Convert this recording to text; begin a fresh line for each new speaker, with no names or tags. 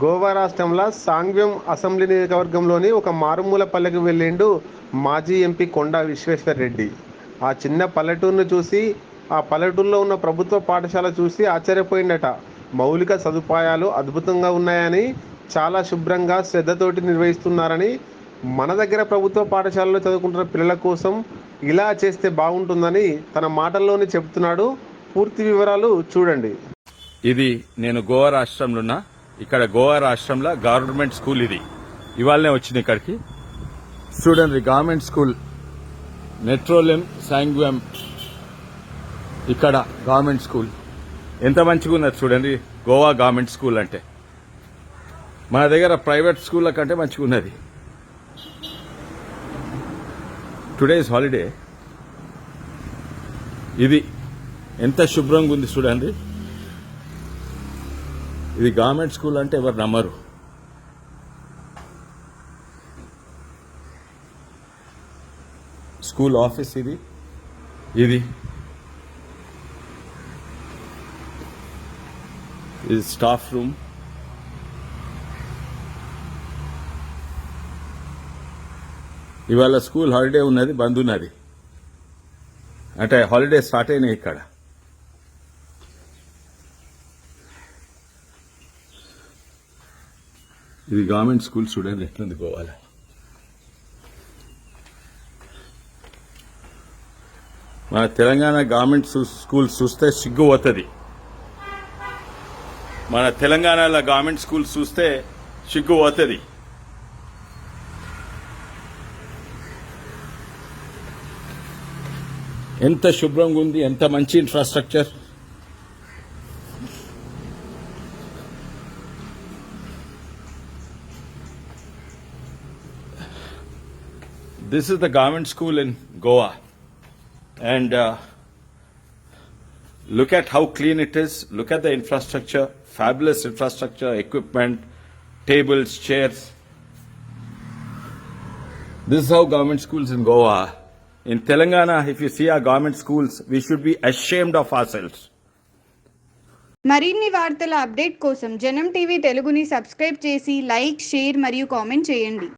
గోవా రాష్ట్రంలో సాంగ్యం అసెంబ్లీ నియోజకవర్గంలోని ఒక మారుమూల పల్లెకు వెళ్ళిండు మాజీ ఎంపీ కొండా విశ్వేశ్వర్ రెడ్డి. ఆ చిన్న పల్లెటూరును చూసి ఆ పల్లెటూరులో ఉన్న ప్రభుత్వ పాఠశాల చూసి ఆశ్చర్యపోయిందట. మౌలిక సదుపాయాలు అద్భుతంగా ఉన్నాయని చాలా శుభ్రంగా శ్రద్ధతోటి నిర్వహిస్తున్నారని మన దగ్గర ప్రభుత్వ పాఠశాలలో చదువుకుంటున్న పిల్లల కోసం ఇలా చేస్తే బాగుంటుందని తన మాటల్లోనే చెప్తున్నాడు. పూర్తి వివరాలు చూడండి.
ఇది నేను గోవా రాష్ట్రంలో ఇక్కడ గోవా రాష్ట్రంలో గవర్నమెంట్ స్కూల్ ఇది. ఇవాళనే వచ్చింది ఇక్కడికి. చూడండి గవర్నమెంట్ స్కూల్ మెట్రోలియం సాంగ్వం ఇక్కడ గవర్నమెంట్ స్కూల్. ఎంత మంచిగా ఉన్నది చూడండి గోవా గవర్నమెంట్ స్కూల్ అంటే. మన దగ్గర ప్రైవేట్ స్కూళ్ళ కంటే మంచిగా ఉన్నది. టుడేస్ హాలిడే ఇది ఎంత శుభ్రంగా ఉంది చూడండి ఇది గవర్నమెంట్ స్కూల్ అంటే ఎవరు నమ్మరు. స్కూల్ ఆఫీస్ ఇది. ఇది. ఇది స్టాఫ్ రూమ్. ఇవాళ స్కూల్ హాలిడే ఉన్నది బంద్ ఉన్నది. అంటే హాలిడే స్టార్ట్ అయినాయి ఇక్కడ. ఇది గవర్నమెంట్ స్కూల్ స్టూడెంట్ ఎట్లా పోవాలి? మన తెలంగాణ గవర్నమెంట్ స్కూల్ చూస్తే సిగ్గు పోతుంది. మన తెలంగాణలో గవర్నమెంట్ స్కూల్ చూస్తే సిగ్గు పోతుంది. ఎంత శుభ్రంగా ఉంది ఎంత మంచి infrastructure This is the government school in Goa. And uh, look at how clean it is. Look at the infrastructure, fabulous infrastructure, equipment, tables, chairs. This is how government schools in Goa. In Telangana, if you see our government schools, we should be ashamed of ourselves.
మరిన్ని వార్తల update కోసం జనం TV తెలుగుని subscribe చేసి like share మరియు comment చేయండి